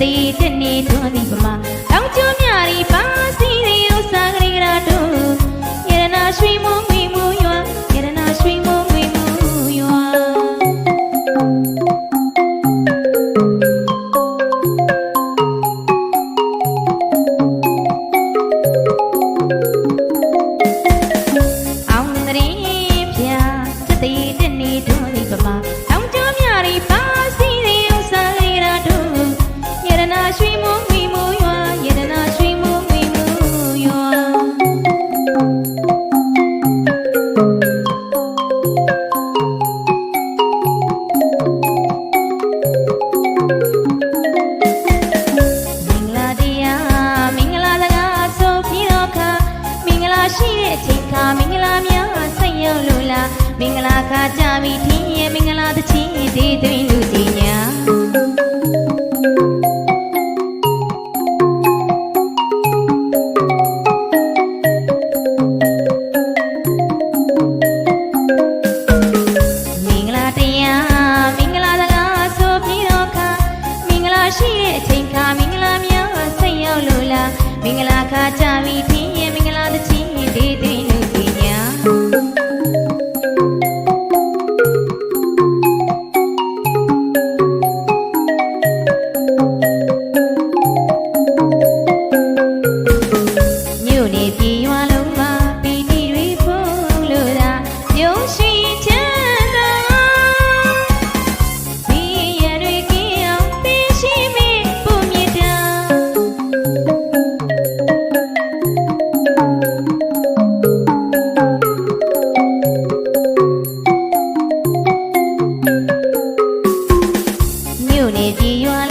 သေးတဲ့နေထွန်းသည်ပမာတောင်ကျွန်းမြရီပါစီရီဥစားကလေးကရာတို့ရတနာရွှေမုံငွေမူရွာရတနာရွှေမုံငွေမူရွာအောင်တရင်ပြစသေးတဲ့နေတို့ဒီပမာတောင်ကျော်မြရီပါ တဲ့အချိန်ခါမင်္ဂလာများဆက်ရောက်လို့လားမင်္ဂလာခါကြပြီထင်ရဲ့မင်္ဂလာတစ်ချင်းသေးသွင်းလူကြီးညာမင်္ဂလာတရားမင်္ဂလာစကားဆိုပြီးတော့ခါမင်္ဂလာရှိတဲ့အချိန်ခါမင်္ဂလာများဆက်ရောက်လို့လားမင်္ဂလာခါကြပြီထ อยู่ในที่ยัว